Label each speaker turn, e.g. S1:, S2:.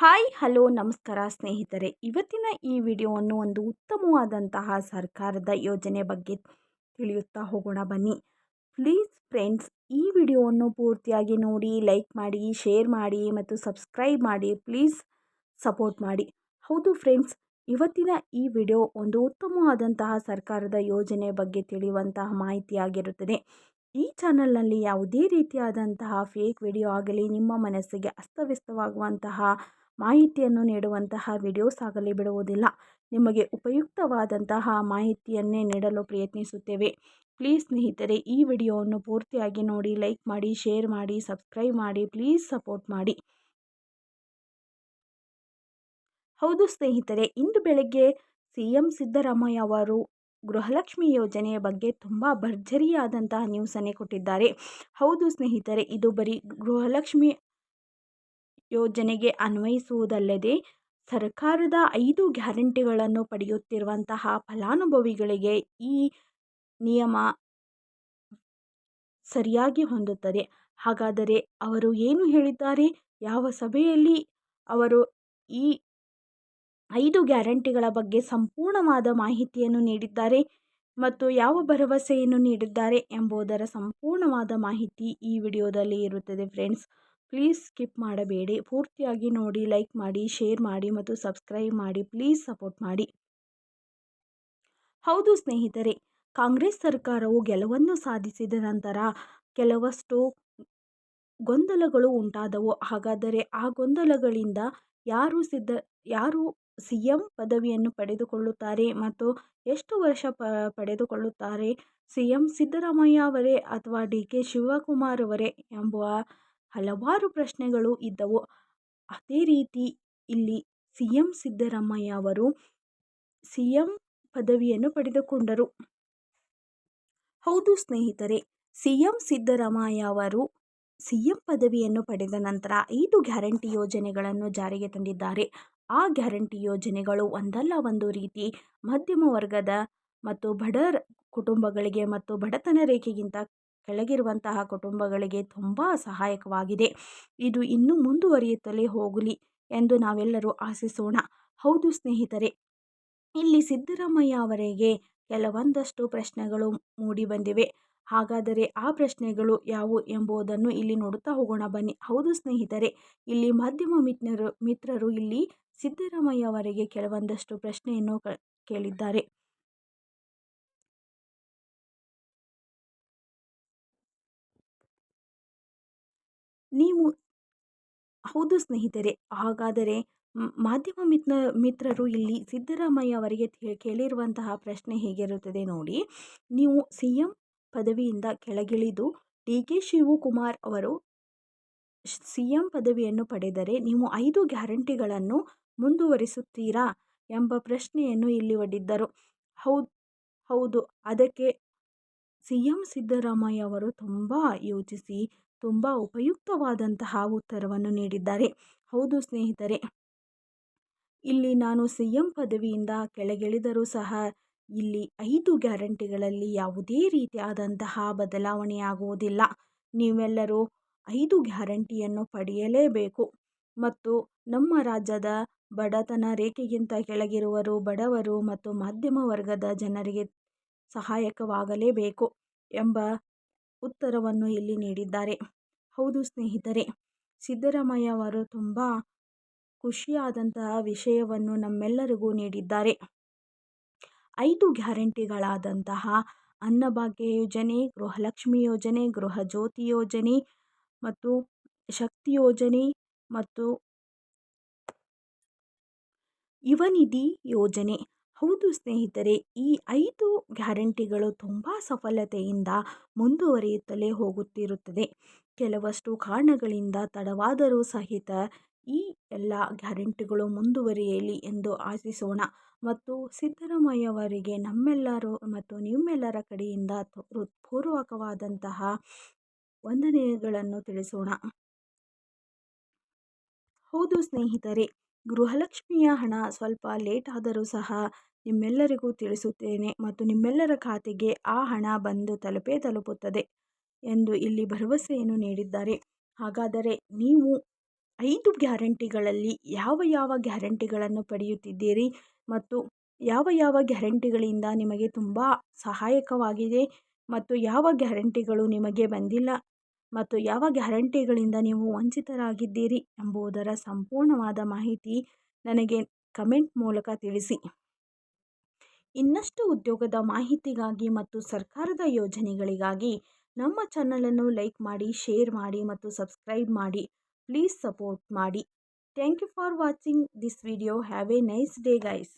S1: Hi, hello, ನಮಸ್ಕಾರ ಸ್ನೇಹಿತರೆ. ಇವತ್ತಿನ ಈ ವಿಡಿಯೋವನ್ನು ಒಂದು ಉತ್ತಮವಾದಂತಹ ಸರ್ಕಾರದ ಯೋಜನೆ ಬಗ್ಗೆ ತಿಳಿಯುತ್ತಾ ಹೋಗೋಣ ಬನ್ನಿ. ಪ್ಲೀಸ್ ಫ್ರೆಂಡ್ಸ್, ಈ ವಿಡಿಯೋವನ್ನು ಪೂರ್ತಿಯಾಗಿ ನೋಡಿ, ಲೈಕ್ ಮಾಡಿ, ಶೇರ್ ಮಾಡಿ ಮತ್ತು ಸಬ್ಸ್ಕ್ರೈಬ್ ಮಾಡಿ. ಪ್ಲೀಸ್ ಸಪೋರ್ಟ್ ಮಾಡಿ. ಹೌದು ಫ್ರೆಂಡ್ಸ್, ಇವತ್ತಿನ ಈ ವಿಡಿಯೋ ಒಂದು ಉತ್ತಮವಾದಂತಹ ಸರ್ಕಾರದ ಯೋಜನೆ ಬಗ್ಗೆ ತಿಳಿಯುವಂತಹ ಮಾಹಿತಿಯಾಗಿರುತ್ತದೆ. ಈ ಚಾನಲ್ನಲ್ಲಿ ಯಾವುದೇ ರೀತಿಯಾದಂತಹ ಫೇಕ್ ವಿಡಿಯೋ ಆಗಲಿ, ನಿಮ್ಮ ಮನಸ್ಸಿಗೆ ಅಸ್ತವ್ಯಸ್ತವಾಗುವಂತಹ ಮಾಹಿತಿಯನ್ನು ನೀಡುವಂತಹ ವಿಡಿಯೋಸ್ ಆಗಲಿ ಬಿಡುವುದಿಲ್ಲ. ನಿಮಗೆ ಉಪಯುಕ್ತವಾದಂತಹ ಮಾಹಿತಿಯನ್ನೇ ನೀಡಲು ಪ್ರಯತ್ನಿಸುತ್ತೇವೆ. ಪ್ಲೀಸ್ ಸ್ನೇಹಿತರೆ, ಈ ವಿಡಿಯೋವನ್ನು ಪೂರ್ತಿಯಾಗಿ ನೋಡಿ ಲೈಕ್ ಮಾಡಿ ಶೇರ್ ಮಾಡಿ ಸಬ್ಸ್ಕ್ರೈಬ್ ಮಾಡಿ ಪ್ಲೀಸ್ ಸಪೋರ್ಟ್ ಮಾಡಿ. ಹೌದು ಸ್ನೇಹಿತರೆ, ಇಂದು ಬೆಳಗ್ಗೆ ಸಿ ಎಂ ಸಿದ್ದರಾಮಯ್ಯ ಅವರು ಗೃಹಲಕ್ಷ್ಮಿ ಯೋಜನೆಯ ಬಗ್ಗೆ ತುಂಬ ಭರ್ಜರಿಯಾದಂತಹ ನ್ಯೂಸನ್ನೇ ಕೊಟ್ಟಿದ್ದಾರೆ. ಹೌದು ಸ್ನೇಹಿತರೆ, ಇದು ಬರೀ ಗೃಹಲಕ್ಷ್ಮಿ ಯೋಜನೆಗೆ ಅನ್ವಯಿಸುವುದಲ್ಲದೆ ಸರ್ಕಾರದ ಐದು ಗ್ಯಾರಂಟಿಗಳನ್ನು ಪಡೆಯುತ್ತಿರುವಂತಹ ಫಲಾನುಭವಿಗಳಿಗೆ ಈ ನಿಯಮ ಸರಿಯಾಗಿ ಹೊಂದುತ್ತದೆ. ಹಾಗಾದರೆ ಅವರು ಏನು ಹೇಳಿದ್ದಾರೆ? ಯಾವ ಸಭೆಯಲ್ಲಿ ಅವರು ಈ ಐದು ಗ್ಯಾರಂಟಿಗಳ ಬಗ್ಗೆ ಸಂಪೂರ್ಣವಾದ ಮಾಹಿತಿಯನ್ನು ನೀಡಿದ್ದಾರೆ ಮತ್ತು ಯಾವ ಭರವಸೆಯನ್ನು ನೀಡಿದ್ದಾರೆ ಎಂಬುದರ ಸಂಪೂರ್ಣವಾದ ಮಾಹಿತಿ ಈ ವಿಡಿಯೋದಲ್ಲಿ ಇರುತ್ತದೆ ಫ್ರೆಂಡ್ಸ್. ಪ್ಲೀಸ್ ಸ್ಕಿಪ್ ಮಾಡಬೇಡಿ. ಪೂರ್ತಿಯಾಗಿ ನೋಡಿ ಲೈಕ್ ಮಾಡಿ ಶೇರ್ ಮಾಡಿ ಮತ್ತು ಸಬ್ಸ್ಕ್ರೈಬ್ ಮಾಡಿ. ಪ್ಲೀಸ್ ಸಪೋರ್ಟ್ ಮಾಡಿ. ಹೌದು ಸ್ನೇಹಿತರೆ, ಕಾಂಗ್ರೆಸ್ ಸರ್ಕಾರವು ಗೆಲುವನ್ನು ಸಾಧಿಸಿದ ನಂತರ ಕೆಲವಷ್ಟು ಗೊಂದಲಗಳು ಉಂಟಾದವು. ಹಾಗಾದರೆ ಆ ಗೊಂದಲಗಳಿಂದ ಯಾರು ಸಿದ್ಧ, ಯಾರು ಸಿ ಎಂ ಪದವಿಯನ್ನು ಪಡೆದುಕೊಳ್ಳುತ್ತಾರೆ ಮತ್ತು ಎಷ್ಟು ವರ್ಷ ಪ, ಪಡೆದುಕೊಳ್ಳುತ್ತಾರೆ? ಸಿ ಎಂ ಸಿದ್ದರಾಮಯ್ಯ ಅವರೇ ಅಥವಾ ಡಿ ಕೆ ಶಿವಕುಮಾರ್ ಅವರೇ ಎಂಬುವ ಹಲವಾರು ಪ್ರಶ್ನೆಗಳು ಇದ್ದವು. ಅದೇ ರೀತಿ ಇಲ್ಲಿ ಸಿ ಎಂ ಸಿದ್ದರಾಮಯ್ಯ ಅವರು ಸಿ ಎಂ ಪದವಿಯನ್ನು ಪಡೆದುಕೊಂಡರು. ಹೌದು ಸ್ನೇಹಿತರೆ ಸಿ ಎಂ ಸಿದ್ದರಾಮಯ್ಯ ಅವರು ಸಿ ಎಂ ಪದವಿಯನ್ನು ಪಡೆದ ನಂತರ ಐದು ಗ್ಯಾರಂಟಿ ಯೋಜನೆಗಳನ್ನು ಜಾರಿಗೆ ತಂದಿದ್ದಾರೆ. ಆ ಗ್ಯಾರಂಟಿ ಯೋಜನೆಗಳು ಒಂದಲ್ಲ, ಒಂದು ರೀತಿ ಮಧ್ಯಮ ವರ್ಗದ ಮತ್ತು ಬಡ ಕುಟುಂಬಗಳಿಗೆ ಮತ್ತು ಬಡತನ ರೇಖೆಗಿಂತ ಕೆಳಗಿರುವಂತಹ ಕುಟುಂಬಗಳಿಗೆ ತುಂಬ ಸಹಾಯಕವಾಗಿದೆ. ಇದು ಇನ್ನೂ ಮುಂದುವರಿಯುತ್ತಲೇ ಹೋಗಲಿ ಎಂದು ನಾವೆಲ್ಲರೂ ಆಶಿಸೋಣ. ಹೌದು ಸ್ನೇಹಿತರೆ, ಇಲ್ಲಿ ಸಿದ್ದರಾಮಯ್ಯ ಅವರಿಗೆ ಕೆಲವೊಂದಷ್ಟು ಪ್ರಶ್ನೆಗಳು ಮೂಡಿಬಂದಿವೆ ಹಾಗಾದರೆ ಆ ಪ್ರಶ್ನೆಗಳು ಯಾವುವು ಎಂಬುದನ್ನು ಇಲ್ಲಿ ನೋಡುತ್ತಾ ಹೋಗೋಣ ಬನ್ನಿ. ಹೌದು ಸ್ನೇಹಿತರೆ, ಇಲ್ಲಿ ಮಾಧ್ಯಮ ಮಿತ್ರರು ಮಿತ್ರರು ಇಲ್ಲಿ ಸಿದ್ದರಾಮಯ್ಯ ಅವರಿಗೆ ಕೆಲವೊಂದಷ್ಟು ಪ್ರಶ್ನೆಯನ್ನು ಕೇಳಿದ್ದಾರೆ. ನೀವು ಹೌದು ಸ್ನೇಹಿತರೆ, ಹಾಗಾದರೆ ಮಾಧ್ಯಮ ಮಿತ್ರ ಮಿತ್ರರು ಇಲ್ಲಿ ಸಿದ್ದರಾಮಯ್ಯ ಅವರಿಗೆ ಕೇಳಿರುವಂತಹ ಪ್ರಶ್ನೆ ಹೇಗಿರುತ್ತದೆ ನೋಡಿ, ನೀವು ಸಿ ಎಂ ಪದವಿಯಿಂದ ಕೆಳಗಿಳಿದು ಡಿ, ಕೆ, ಶಿವಕುಮಾರ್ ಅವರು ಸಿ ಎಂ ಪದವಿಯನ್ನು ಪಡೆದರೆ ನೀವು ಐದು ಗ್ಯಾರಂಟಿಗಳನ್ನು ಮುಂದುವರಿಸುತ್ತೀರಾ ಎಂಬ ಪ್ರಶ್ನೆಯನ್ನು ಇಲ್ಲಿ ಒಡ್ಡಿದ್ದರು. ಹೌದು ಹೌದು, ಅದಕ್ಕೆ ಸಿ ಎಂ ಸಿದ್ದರಾಮಯ್ಯ ಅವರು ತುಂಬ ಯೋಚಿಸಿ ತುಂಬ ಉಪಯುಕ್ತವಾದಂತಹ ಉತ್ತರವನ್ನು ನೀಡಿದ್ದಾರೆ. ಹೌದು ಸ್ನೇಹಿತರೆ. ಇಲ್ಲಿ ನಾನು ಸಿ ಎಂ ಪದವಿಯಿಂದ ಕೆಳಗಿಳಿದರೂ ಸಹ ಇಲ್ಲಿ ಐದು ಗ್ಯಾರಂಟಿಗಳಲ್ಲಿ ಯಾವುದೇ ರೀತಿಯಾದಂತಹ ಬದಲಾವಣೆಯಾಗುವುದಿಲ್ಲ. ನೀವೆಲ್ಲರೂ ಐದು ಗ್ಯಾರಂಟಿಯನ್ನು ಪಡೆಯಲೇಬೇಕು. ಮತ್ತು ನಮ್ಮ ರಾಜ್ಯದ ಬಡತನ ರೇಖೆಗಿಂತ ಕೆಳಗಿರುವರು ಬಡವರು ಮತ್ತು ಮಧ್ಯಮ ವರ್ಗದ ಜನರಿಗೆ ಸಹಾಯಕವಾಗಲೇಬೇಕು ಎಂಬ ಉತ್ತರವನ್ನು ಇಲ್ಲಿ ನೀಡಿದ್ದಾರೆ. ಹೌದು ಸ್ನೇಹಿತರೆ ಸಿದ್ದರಾಮಯ್ಯ ಅವರು ತುಂಬ ಖುಷಿಯಾದಂತಹ ವಿಷಯವನ್ನು ನಮ್ಮೆಲ್ಲರಿಗೂ ನೀಡಿದ್ದಾರೆ. ಐದು ಗ್ಯಾರಂಟಿಗಳಾದಂತಹ ಅನ್ನಭಾಗ್ಯ ಯೋಜನೆ, ಗೃಹಲಕ್ಷ್ಮಿ ಯೋಜನೆ, ಗೃಹ ಜ್ಯೋತಿ ಯೋಜನೆ ಮತ್ತು ಶಕ್ತಿ ಯೋಜನೆ ಮತ್ತು ಯುವನಿಧಿ ಯೋಜನೆ ಹೌದು ಸ್ನೇಹಿತರೆ, ಈ ಐದು ಗ್ಯಾರಂಟಿಗಳು ತುಂಬ ಸಫಲತೆಯಿಂದ ಮುಂದುವರಿಯುತ್ತಲೇ ಹೋಗುತ್ತಿರುತ್ತದೆ. ಕೆಲವಷ್ಟು ಕಾರಣಗಳಿಂದ ತಡವಾದರೂ ಸಹಿತ ಈ ಎಲ್ಲ ಗ್ಯಾರಂಟಿಗಳು ಮುಂದುವರಿಯಲಿ ಎಂದು ಆಶಿಸೋಣ. ಮತ್ತು ಸಿದ್ದರಾಮಯ್ಯವರಿಗೆ ನಮ್ಮೆಲ್ಲರೂ ಮತ್ತು ನಿಮ್ಮೆಲ್ಲರ ಕಡೆಯಿಂದ ಹೃತ್ಪೂರ್ವಕವಾದಂತಹ ವಂದನೆಗಳನ್ನು ತಿಳಿಸೋಣ. ಹೌದು ಸ್ನೇಹಿತರೆ ಗೃಹಲಕ್ಷ್ಮಿಯ ಹಣ ಸ್ವಲ್ಪ ಲೇಟ್ ಆದರೂ ಸಹ ನಿಮ್ಮೆಲ್ಲರಿಗೂ ತಿಳಿಸುತ್ತೇನೆ ಮತ್ತು ನಿಮ್ಮೆಲ್ಲರ ಖಾತೆಗೆ ಆ ಹಣ ಬಂದು ತಲುಪೇ ತಲುಪುತ್ತದೆ ಎಂದು ಇಲ್ಲಿ ಭರವಸೆಯನ್ನು ನೀಡಿದ್ದಾರೆ. ಹಾಗಾದರೆ ನೀವು ಐದು ಗ್ಯಾರಂಟಿಗಳಲ್ಲಿ ಯಾವ ಯಾವ ಗ್ಯಾರಂಟಿಗಳನ್ನು ಪಡೆಯುತ್ತಿದ್ದೀರಿ ಮತ್ತು ಯಾವ ಯಾವ ಗ್ಯಾರಂಟಿಗಳಿಂದ ನಿಮಗೆ ತುಂಬ ಸಹಾಯಕವಾಗಿದೆ ಮತ್ತು ಯಾವ ಗ್ಯಾರಂಟಿಗಳು ನಿಮಗೆ ಬಂದಿಲ್ಲ? ಮತ್ತು ಯಾವ ಗ್ಯಾರಂಟಿಗಳಿಂದ ನೀವು ವಂಚಿತರಾಗಿದ್ದೀರಿ ಎಂಬುದರ ಸಂಪೂರ್ಣವಾದ ಮಾಹಿತಿ ನನಗೆ ಕಮೆಂಟ್ ಮೂಲಕ ತಿಳಿಸಿ. ಇನ್ನಷ್ಟು ಉದ್ಯೋಗದ ಮಾಹಿತಿಗಾಗಿ ಮತ್ತು ಸರ್ಕಾರದ ಯೋಜನೆಗಳಿಗಾಗಿ ನಮ್ಮ ಚಾನಲನ್ನು ಲೈಕ್ ಮಾಡಿ, ಶೇರ್ ಮಾಡಿ ಮತ್ತು ಸಬ್ಸ್ಕ್ರೈಬ್ ಮಾಡಿ. ಪ್ಲೀಸ್ ಸಪೋರ್ಟ್ ಮಾಡಿ. Thank you for watching. This video have a nice day, guys.